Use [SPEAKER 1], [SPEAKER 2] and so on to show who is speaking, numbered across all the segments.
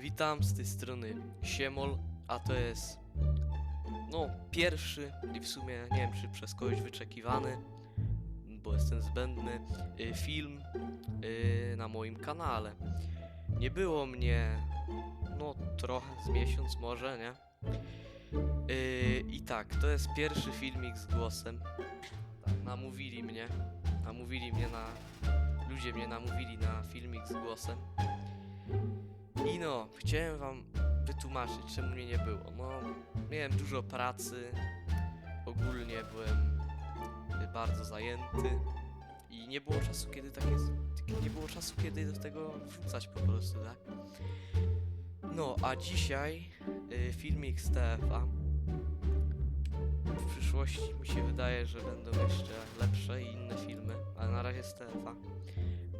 [SPEAKER 1] Witam z tej strony Siemol, a to jest no pierwszy i w sumie nie wiem czy przez kogoś wyczekiwany, bo jestem zbędny, y, film y, na moim kanale. Nie było mnie no trochę z miesiąc może, nie? Y, I tak, to jest pierwszy filmik z głosem. Tak, namówili mnie, namówili mnie na... Ludzie mnie namówili na filmik z głosem. I no, chciałem wam wytłumaczyć, czemu mnie nie było. No, miałem dużo pracy, ogólnie byłem y, bardzo zajęty i nie było czasu, kiedy takie, takie nie było czasu, kiedy do tego wrzucać po prostu, tak? No, a dzisiaj y, filmik z TFA. W przyszłości mi się wydaje, że będą jeszcze lepsze i inne filmy, ale na razie z TFA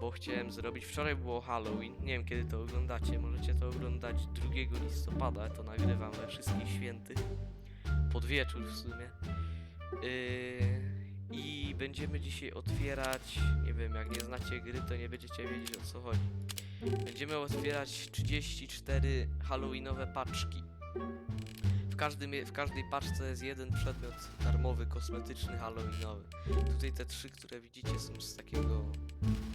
[SPEAKER 1] bo chciałem zrobić. Wczoraj było Halloween. Nie wiem kiedy to oglądacie. Możecie to oglądać 2 listopada. To nagrywam we wszystkich świętych. Pod wieczór w sumie. Yy, I będziemy dzisiaj otwierać. Nie wiem, jak nie znacie gry, to nie będziecie wiedzieć o co chodzi. Będziemy otwierać 34 Halloweenowe paczki. Każdym, w każdej paczce jest jeden przedmiot darmowy, kosmetyczny, halloweenowy. Tutaj te trzy, które widzicie, są z takiego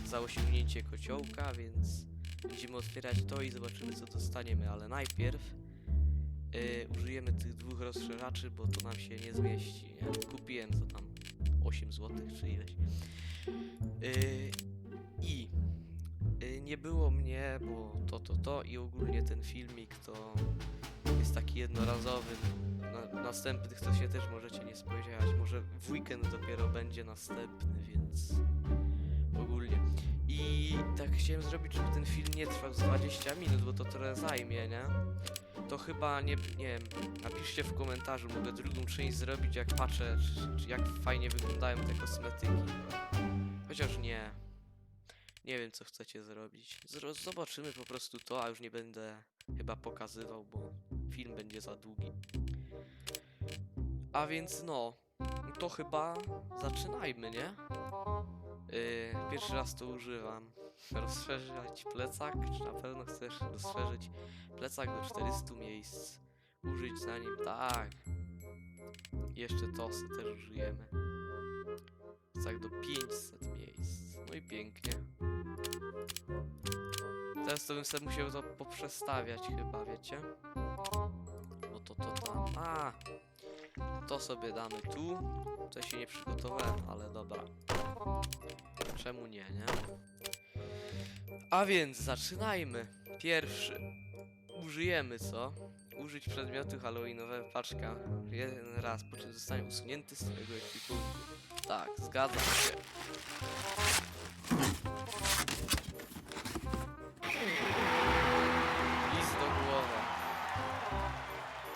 [SPEAKER 1] za osiągnięcie kociołka, więc będziemy otwierać to i zobaczymy co dostaniemy, ale najpierw yy, użyjemy tych dwóch rozszerzaczy, bo to nam się nie zmieści. Nie? Kupiłem za tam 8 zł czy ileś. Yy, I nie było mnie, bo to, to, to i ogólnie ten filmik to jest taki jednorazowy. Na, następnych to się też możecie nie spodziewać. Może w weekend dopiero będzie następny, więc ogólnie. I tak chciałem zrobić, żeby ten film nie trwał z 20 minut, bo to trochę zajmie, nie? To chyba nie, nie wiem, napiszcie w komentarzu, mogę drugą część zrobić, jak patrzę, czy, czy jak fajnie wyglądają te kosmetyki. Chociaż nie. Nie wiem, co chcecie zrobić. Zro zobaczymy po prostu to, a już nie będę chyba pokazywał, bo film będzie za długi. A więc no, to chyba zaczynajmy, nie? Yy, pierwszy raz to używam. Rozszerzyć plecak? Czy na pewno chcesz rozszerzyć plecak do 400 miejsc? Użyć na nim? Tak. Jeszcze tosy też użyjemy. Plecak do 500 miejsc. No i pięknie. Teraz to bym sobie musiał to poprzestawiać chyba, wiecie? Bo to, to tam. A! To sobie damy tu. To się nie przygotowałem, ale dobra. Czemu nie, nie? A więc zaczynajmy. Pierwszy. Użyjemy co? Użyć przedmiotu halloweenowe paczka jeden raz, po czym zostanie usunięty z swojego ekwipunku. Tak, zgadzam się.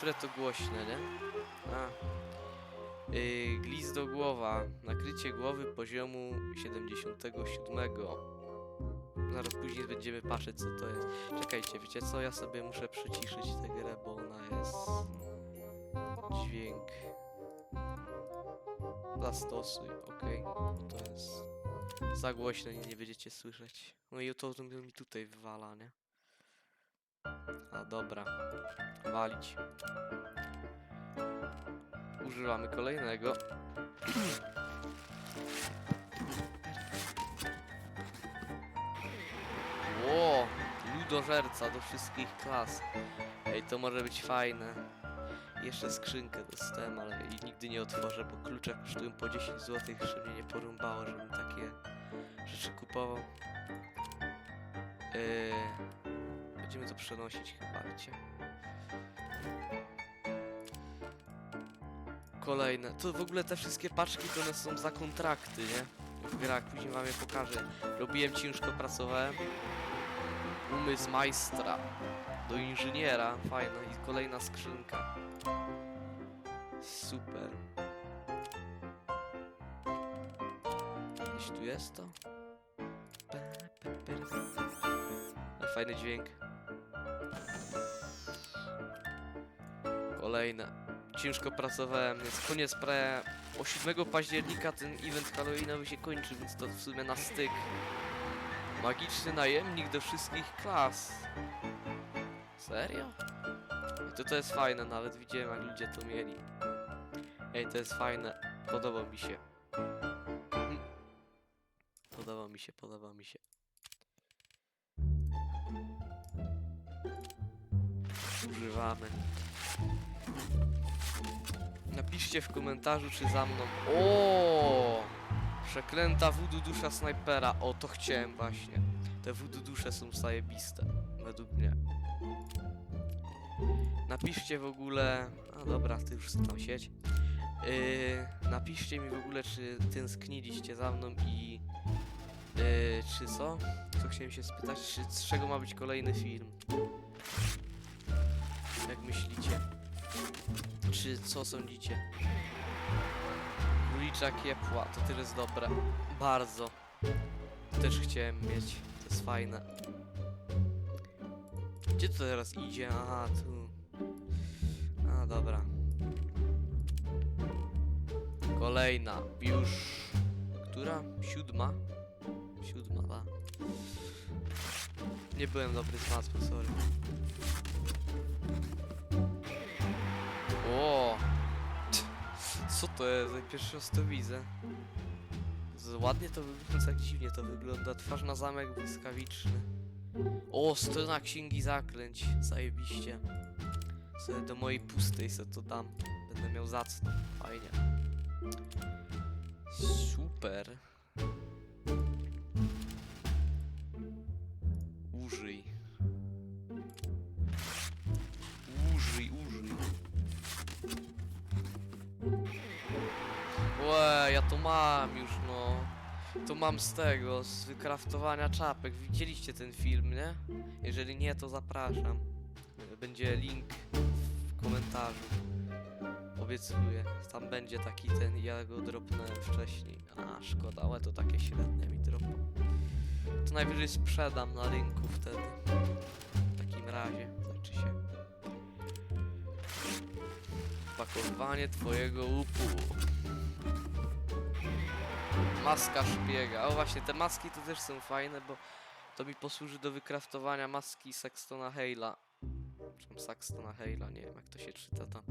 [SPEAKER 1] Które to głośne, nie? A. Yy, glist do głowa. Nakrycie głowy poziomu 77. Zaraz później będziemy patrzeć co to jest. Czekajcie, wiecie co? Ja sobie muszę przyciszyć tę grę, bo ona jest... Dźwięk... Zastosuj, okej. Bo To jest... Za głośno i nie będziecie słyszeć. No i to, to mi tutaj wywala, nie? A dobra. Walić. Używamy kolejnego. Ło! Ludożerca do wszystkich klas. Ej, to może być fajne. Jeszcze skrzynkę dostałem, ale jej nigdy nie otworzę, bo klucze kosztują po 10 zł, jeszcze mnie nie porąbało, żebym takie rzeczy kupował. Yy, będziemy to przenosić chyba, wiecie. Kolejne. To w ogóle te wszystkie paczki to one są za kontrakty, nie? W grach, później wam je pokażę. Robiłem ciężko, pracowałem. Umysł majstra. Do inżyniera. Fajna. I kolejna skrzynka. Super. Gdzieś tu jest to? Fajny dźwięk. Kolejne ciężko pracowałem, jest koniec prawie o 7 października ten event Halloweenowy się kończy, więc to w sumie na styk. Magiczny najemnik do wszystkich klas. Serio? Ej, To to jest fajne, nawet widziałem jak ludzie to mieli. Ej, to jest fajne. Podoba mi się. Mhm. Podoba mi się, podoba mi się. Używamy. Napiszcie w komentarzu, czy za mną. O! Przeklęta voodoo dusza snajpera. O, to chciałem właśnie. Te voodoo dusze są zajebiste. Według mnie. Napiszcie w ogóle. A dobra, ty już tam sieć. Yy, napiszcie mi w ogóle, czy tęskniliście za mną i. Yy, czy co? Co chciałem się spytać? Czy z czego ma być kolejny film? Jak myślicie? Czy co sądzicie? Królicza kiepła, to tyle jest dobre. Bardzo. Też chciałem mieć. To jest fajne. Gdzie to teraz idzie? Aha, tu. A, dobra. Kolejna. Już. Która? Siódma? Siódma, da. Nie byłem dobry z matmy, sorry. Co to jest? Pierwszy raz to widzę. Ładnie to wygląda, tak dziwnie to wygląda. Twarz na zamek błyskawiczny. O, strona księgi zaklęć. Zajebiście. Sobie do mojej pustej se to dam. Będę miał zacną. Fajnie. Super. Mam już, no. To mam z tego, z wykraftowania czapek. Widzieliście ten film, nie? Jeżeli nie, to zapraszam. Będzie link w komentarzu. Obiecuję. Tam będzie taki ten, ja go dropnąłem wcześniej. A, szkoda, ale to takie średnie mi dropną. To najwyżej sprzedam na rynku wtedy. W takim razie, znaczy się. Pakowanie twojego łupu. Maska szpiega. O właśnie, te maski to też są fajne, bo to mi posłuży do wykraftowania maski Sextona Hale'a. Czy tam Saxtona Hale'a, nie wiem jak to się czyta tam.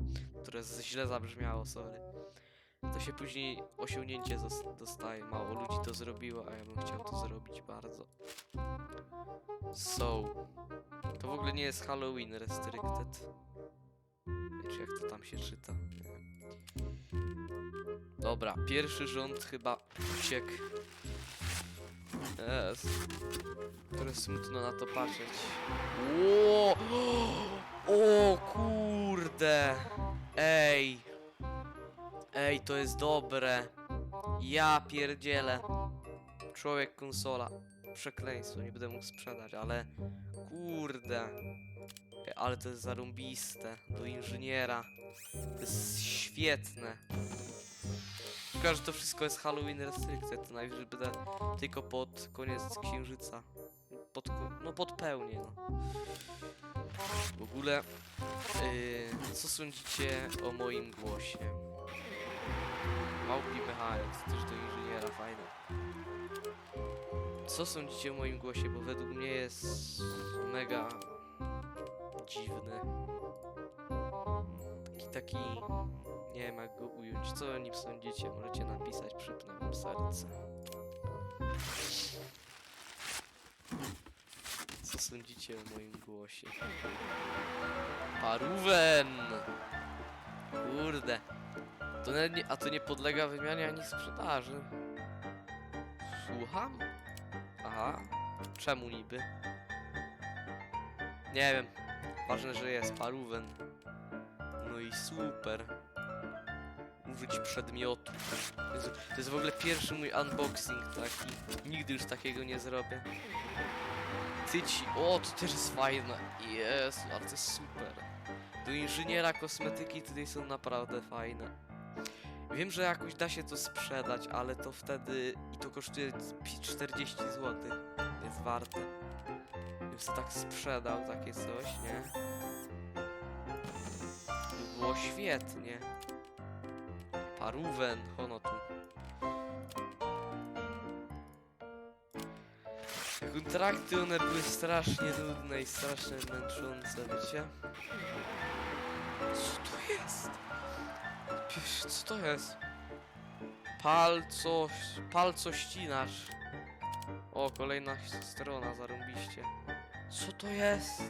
[SPEAKER 1] Które źle zabrzmiało, sorry. To się później osiągnięcie dostaje. Mało ludzi to zrobiło, a ja bym chciał to zrobić bardzo. So. To w ogóle nie jest Halloween Restricted. Czy jak to tam się czyta? Dobra, pierwszy rząd chyba uciekł. Jest. Które smutno na to patrzeć. Ło! O kurde! Ej! Ej, to jest dobre. Ja pierdzielę. Człowiek konsola. Przekleństwo, nie będę mógł sprzedać, ale kurde. Ale to jest zarąbiste. Do inżyniera. To jest świetne. Tylko, że to wszystko jest Halloween Restricted, to najwyżej będę tylko pod koniec księżyca. Pod, no pod pełnię, no. W ogóle, yy, co sądzicie o moim głosie? Małpi mechanik, też do inżyniera, fajne. Co sądzicie o moim głosie, bo według mnie jest mega dziwny. Taki, taki, nie wiem jak go ująć. Co o nim sądzicie? Możecie napisać, przypnę wam serce. Co sądzicie o moim głosie? Paruwen! Kurde. To nie, a to nie podlega wymianie ani sprzedaży. Słucham? Aha. Czemu niby? Nie wiem. Ważne, że jest paruwen. No i super. Użyć przedmiotu. Jezu, to jest w ogóle pierwszy mój unboxing taki. Nigdy już takiego nie zrobię. Tyci. O, to też jest fajne. Jezu, ale to jest super. Do inżyniera kosmetyki tutaj są naprawdę fajne. Wiem, że jakoś da się to sprzedać, ale to wtedy i to kosztuje pi- 40 zł. Jest warte. Sobie tak sprzedał takie coś, nie? To było świetnie. Paruwen, hono tu. Kontrakty, one były strasznie nudne i strasznie męczące, wiecie? Co to jest? Co to jest? Palco... Palco ścinasz. O, kolejna strona, zarąbiście. Co to jest?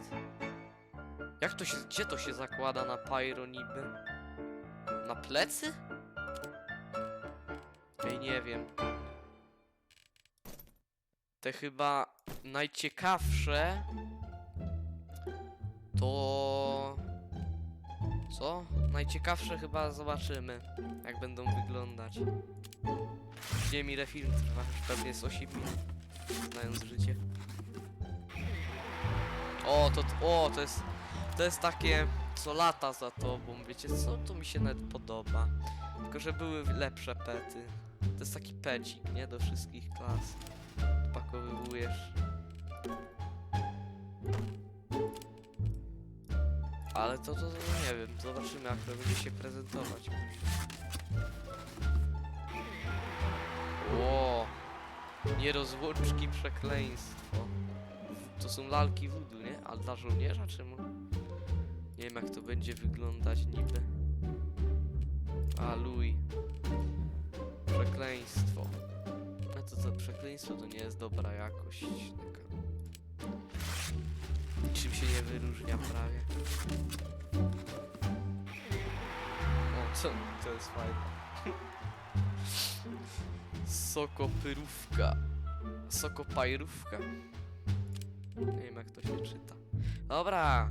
[SPEAKER 1] Jak to się... Gdzie to się zakłada na pyro niby? Na plecy? Ej, nie wiem. Te chyba najciekawsze to co? Najciekawsze chyba zobaczymy, jak będą wyglądać. Wiem ile film trwa, pewnie jest 8 minut, znając życie. O, to, o, to jest, to jest takie, co lata za tobą, wiecie co? To mi się nawet podoba. Tylko, że były lepsze pety. To jest taki pecik, nie? Do wszystkich klas. Pakowujesz. Ale to, to, to nie wiem, zobaczymy jak to będzie się prezentować. Ło! Nierozłączki przekleństwo. To są lalki voodoo, nie? Ale dla żołnierza czemu? Nie wiem jak to będzie wyglądać niby. A, Louis. Przekleństwo. A to co, przekleństwo to nie jest dobra jakość. Taka. Niczym się nie wyróżnia prawie. O, co? To jest fajne. Sokopyrówka. Sokopajrówka. Nie wiem jak to się czyta. Dobra.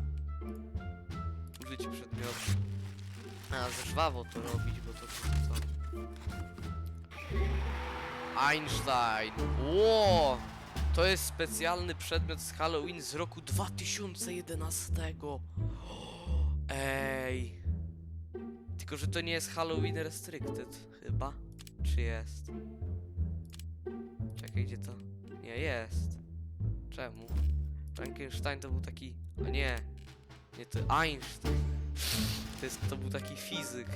[SPEAKER 1] Użyć przedmiotu. A, żwawo to robić, bo to co? Einstein. Ło! To jest specjalny przedmiot z Halloween z roku 2011. Ej. Tylko, że to nie jest Halloween Restricted, chyba. Czy jest? Czekaj, gdzie to? Nie, jest. Czemu? Frankenstein to był taki... A nie. Nie, to Einstein. To, jest, to był taki fizyk.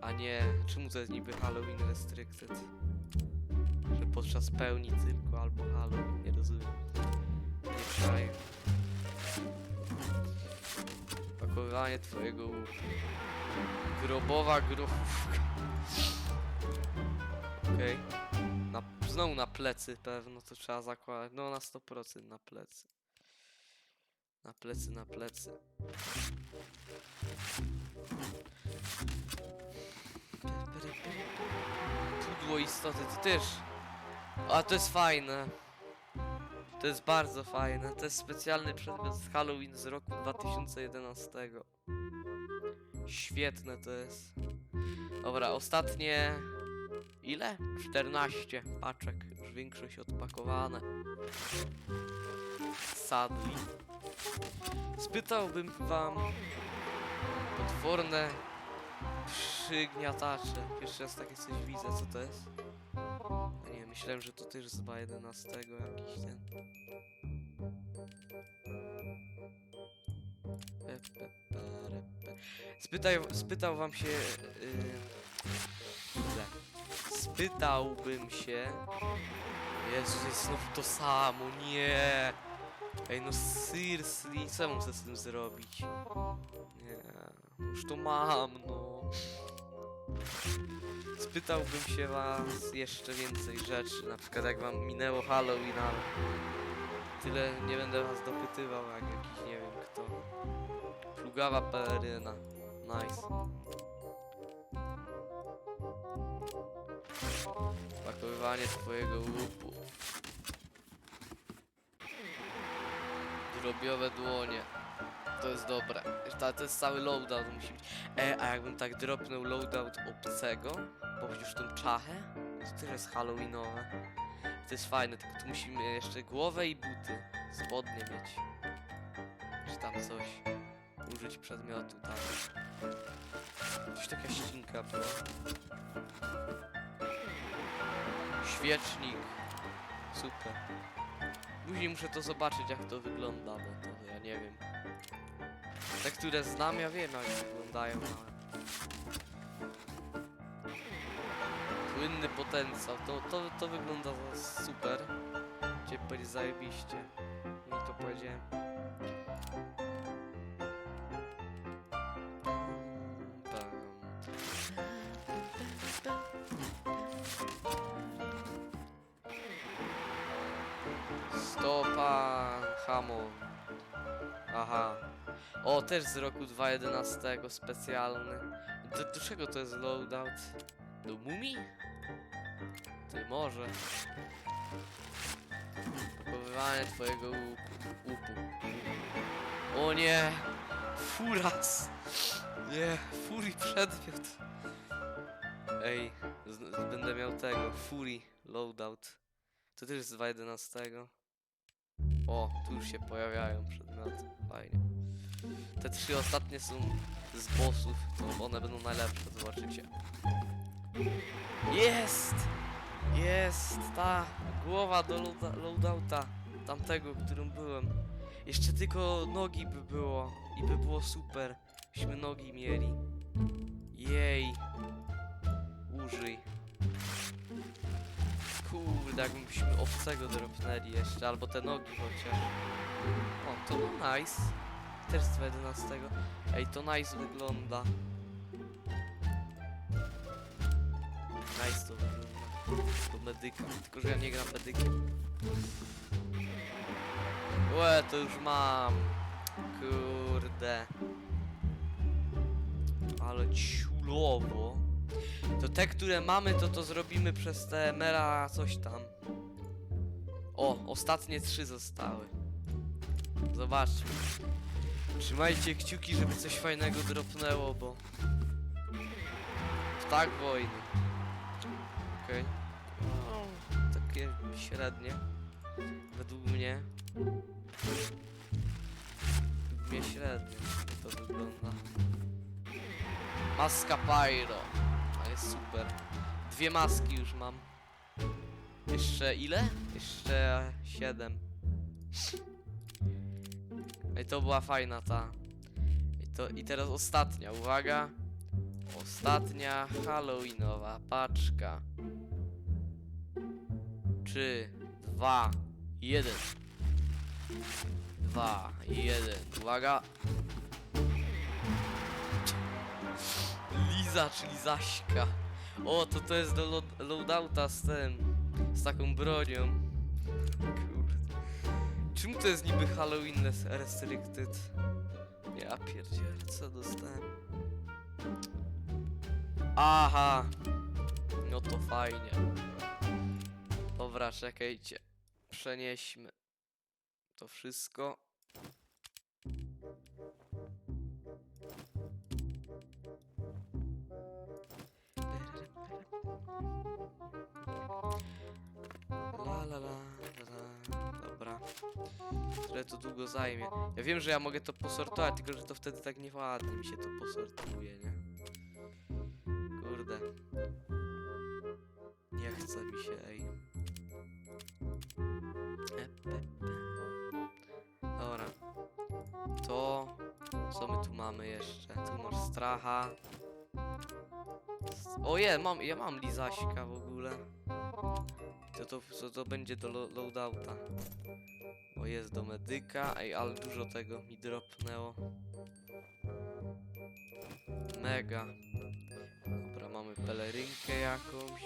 [SPEAKER 1] A nie, czemu to jest niby Halloween Restricted? Podczas pełni tylko albo Halloween, nie rozumiem. Nie czaję. Pakowanie twojego. Grobowa grobówka. Okej. Na, znowu na plecy pewno to trzeba zakładać. No na 100% na plecy. Na plecy, na plecy. Pudło istoty, to też. A to jest fajne. To jest bardzo fajne. To jest specjalny przedmiot z Halloween z roku 2011. Świetne to jest. Dobra, ostatnie. Ile? 14 paczek. Już większość odpakowane. Sadly. Spytałbym wam potworne przygniatacze. Pierwszy raz takie coś widzę, co to jest? Myślałem, że to też z 11 jakiś ten. Spytaj, spytał wam się... Yy, spytałbym się... Jezu, jest znów to samo, nie! Ej, no seriously, co muszę z tym zrobić? Nie, już to mam, no. Spytałbym się was jeszcze więcej rzeczy, na przykład jak wam minęło Halloween, ale tyle nie będę was dopytywał jak jakiś nie wiem kto. Plugawa peleryna. Nice. Pakowywanie twojego łupu. Drobiowe dłonie. To jest dobre. Ta, to jest cały loadout musi być. E, a jakbym tak dropnął loadout obcego, bo już tą czachę, to też jest halloweenowe. To jest fajne, tylko tu musimy jeszcze głowę i buty. Spodnie mieć. Czy tam coś. Użyć przedmiotu, tam. Coś taka ścinka była. Świecznik. Super. Później muszę to zobaczyć jak to wygląda, bo to ja nie wiem. Te, które znam, ja wiem jak wyglądają, ale... Płynny potencjał, to, to, to wygląda super. Powiedzieć zajebiście. I to powiedziałem. Stopa hamon. Aha. O, też z roku 2011 specjalny. Do, do czego to jest loadout? Do mumii? Ty może. Pochowywanie twojego łuku. łuku. O nie! Furas! Nie, Fury przedmiot. Ej, będę miał tego. Fury loadout. To też z 2.11. O, tu już się pojawiają przedmioty. Fajnie. Te trzy ostatnie są z bossów, to one będą najlepsze, zobaczycie. Jest! Jest! Ta głowa do loadouta tamtego, którym byłem. Jeszcze tylko nogi by było i by było super. Byśmy nogi mieli. Jej. Użyj. Kurde, jakbyśmy owcego dropnęli jeszcze, albo te nogi chociaż. O, to było nice. Też z 11. Ej, to nice wygląda. Nice to. Do medyka. Tylko, że ja nie gram medykiem. Łe, to już mam. Kurde. Ale ciulowo. To te, które mamy, to to zrobimy przez te mera coś tam. O, ostatnie trzy zostały. Zobaczmy. Trzymajcie kciuki, żeby coś fajnego dropnęło, bo... Ptak wojny. Okej. No, takie średnie. Według mnie. Według mnie średnio to wygląda. Maska Pyro. A jest super. Dwie maski już mam. Jeszcze ile? Jeszcze siedem. I to była fajna ta. I, to, I teraz ostatnia, uwaga. Ostatnia Halloweenowa paczka. Trzy, dwa, jeden. Dwa, jeden. Uwaga. Liza, czyli Zaśka. O, to to jest do load loadouta z tym. Z taką bronią. Kurde. Czemu to jest niby Halloween res- restricted? Ja pierdzielę, co dostałem? Aha! No to fajnie. Dobra, czekajcie. Przenieśmy to wszystko. La la la la. Dobra. Trochę to długo zajmie. Ja wiem, że ja mogę to posortować, tylko że to wtedy tak nieładnie mi się to posortuje, nie? Kurde. Nie chce mi się, ej. To... Co my tu mamy jeszcze? Tu masz stracha. S- O je, mam, ja mam lizaśka w ogóle. To to, to, to będzie do lo loadouta. O jest do medyka, ej, ale dużo tego mi dropnęło. Mega. Dobra, mamy pelerynkę jakąś.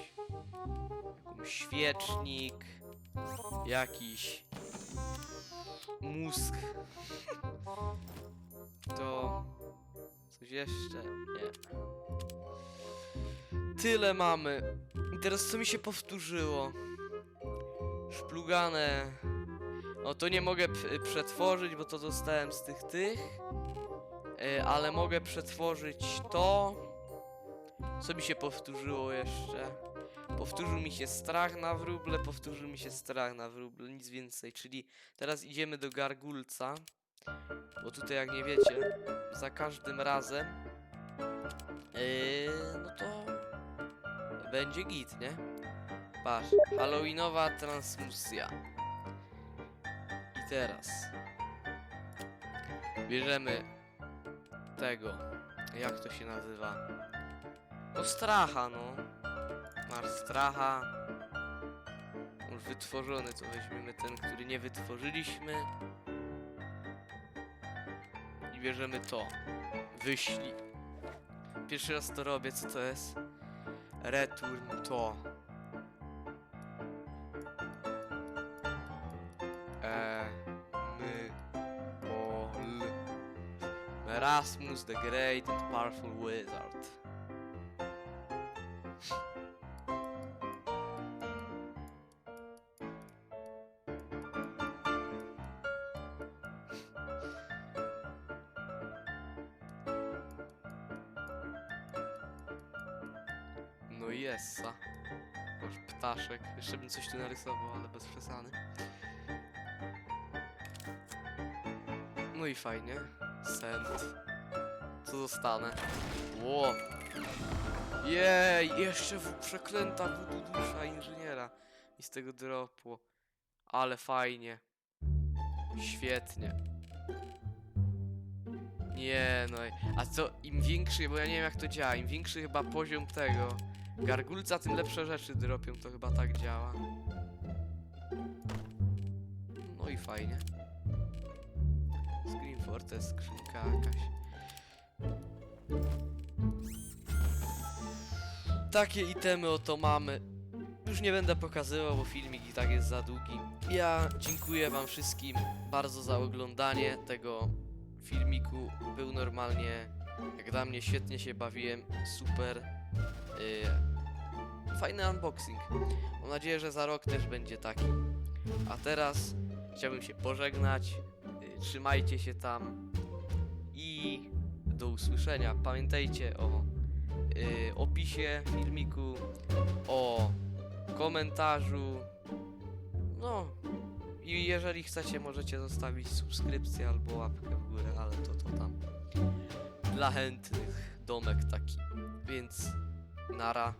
[SPEAKER 1] Jakąś świecznik. Jakiś mózg. To coś jeszcze? Nie. Tyle mamy. I teraz co mi się powtórzyło? Szplugane. No to nie mogę przetworzyć, bo to dostałem z tych tych. E, ale mogę przetworzyć to. Co mi się powtórzyło jeszcze? Powtórzył mi się strach na wróble, powtórzył mi się strach na wróble, nic więcej. Czyli teraz idziemy do gargulca. Bo tutaj jak nie wiecie, za każdym razem yy, no to będzie git, nie? Patrz, Halloweenowa transmusja. I teraz bierzemy tego, jak to się nazywa? No stracha, no. Masz stracha. już wytworzony, to weźmiemy ten, który nie wytworzyliśmy. I bierzemy to. Wyślij. Pierwszy raz to robię, co to jest? Return to. E, my. Erasmus the Great and Powerful Wizard. Jeszcze bym coś tu narysował, ale bez przesady. No i fajnie. Send. Co dostanę? Ło! Jej! Jeszcze w przeklęta dusza inżyniera. I z tego dropło. Ale fajnie. Świetnie. Nie no. A co im większy, bo ja nie wiem jak to działa, im większy chyba poziom tego gargulca, tym lepsze rzeczy dropią, to chyba tak działa. No i fajnie. Screen Fortress, skrzynka jakaś. Takie itemy oto mamy. Już nie będę pokazywał, bo filmik i tak jest za długi. Ja dziękuję wam wszystkim bardzo za oglądanie tego filmiku. Był normalnie, jak dla mnie, świetnie się bawiłem, super. Yy, fajny unboxing. Mam nadzieję, że za rok też będzie taki. A teraz chciałbym się pożegnać. Yy, trzymajcie się tam i do usłyszenia. Pamiętajcie o yy, opisie filmiku, o komentarzu. No i jeżeli chcecie, możecie zostawić subskrypcję albo łapkę w górę, ale to to tam dla chętnych domek taki. Więc nara.